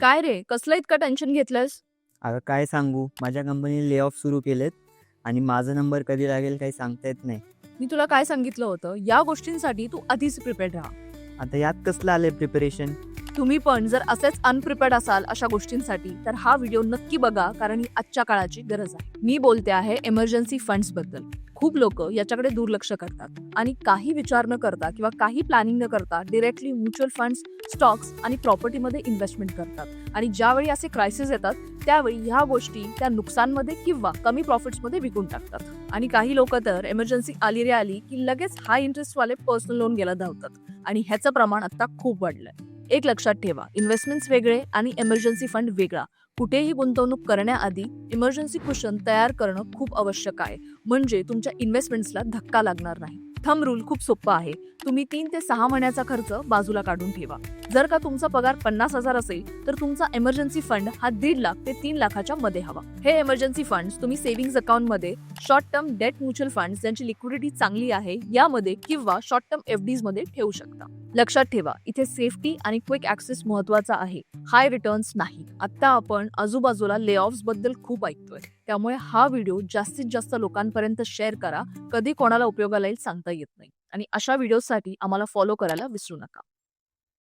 काय रे? कसलं इतकं टेन्शन घेतलंस? अगं काय सांगू? माझ्या कंपनीने ले ऑफ सुरू केलेत आणि माझा नंबर कधी लागेल काही सांगता येत नाही. मी तुला काय सांगितलं होतं? या गोष्टींसाठी तू आधीच प्रिपेअर्ड राहा. आता यात कसलं आलंय प्रिपरेशन तुम्ही पण जर असेच अनप्रिपेअर्ड असाल अशा गोष्टींसाठी तर हा व्हिडिओ नक्की बघा कारण ही आजच्या काळाची गरज आहे. मी बोलते आहे एमर्जन्सी फंड्सबद्दल. खूप लोक याच्याकडे दुर्लक्ष करतात. आणि काही विचार न करता किंवा काही प्लॅनिंग न करता डिरेक्टली म्युच्युअल फंड्स स्टॉक्स आणि प्रॉपर्टीमध्ये इन्व्हेस्टमेंट करतात. आणि ज्यावेळी असे क्रायसिस येतात त्यावेळी ह्या गोष्टी त्या नुकसानमध्ये किंवा कमी प्रॉफिट्समध्ये विकून टाकतात. आणि काही लोक तर एमर्जन्सी आली रे आली की लगेच हाय इंटरेस्टवाले पर्सनल लोन घ्यायला धावतात. आणि ह्याचं प्रमाण आता खूप वाढलंय. एक लक्षात ठेवा इन्व्हेस्टमेंट्स वेगळे आणि एमर्जन्सी फंड वेगळा. कुठेही गुंतवणूक करण्याआधी इमर्जन्सी कुशन तयार करणं खूप आवश्यक आहे. म्हणजे तुमच्या इन्व्हेस्टमेंट्सला धक्का लागणार नाही. थम रूल खूप सोपा आहे. तुम्ही तीन ते सहा महिन्याचा खर्च बाजूला काढून ठेवा. जर का तुमचा पगार पन्नास हजार असेल तर तुमचा एमर्जन्सी फंड हा दीड लाख ते तीन लाखाच्या मध्ये हवा. हे एमर्जन्सी फंड तुम्ही सेव्हिंग्ज अकाउंटमध्ये short term debt mutual fund ज्यांची लिक्विडिटी चांगली आहे यामध्ये किंवा शॉर्ट टर्म एफ डीजमध्ये ठेवू शकता. लक्षात ठेवा इथे सेफ्टी आणि क्विक ऍक्सेस महत्त्वाचा आहे. हाय रिटर्न्स नाही. आता आपण आजूबाजूला लेऑफ्सबद्दल खूप ऐकतोय. त्यामुळे हा व्हिडिओ जास्तीत जास्त लोकांपर्यंत शेअर करा. कधी कोणाला उपयोगाला येईल सांगता येत नाही. आणि अशा व्हिडिओसाठी आम्हाला फॉलो करायला विसरू नका.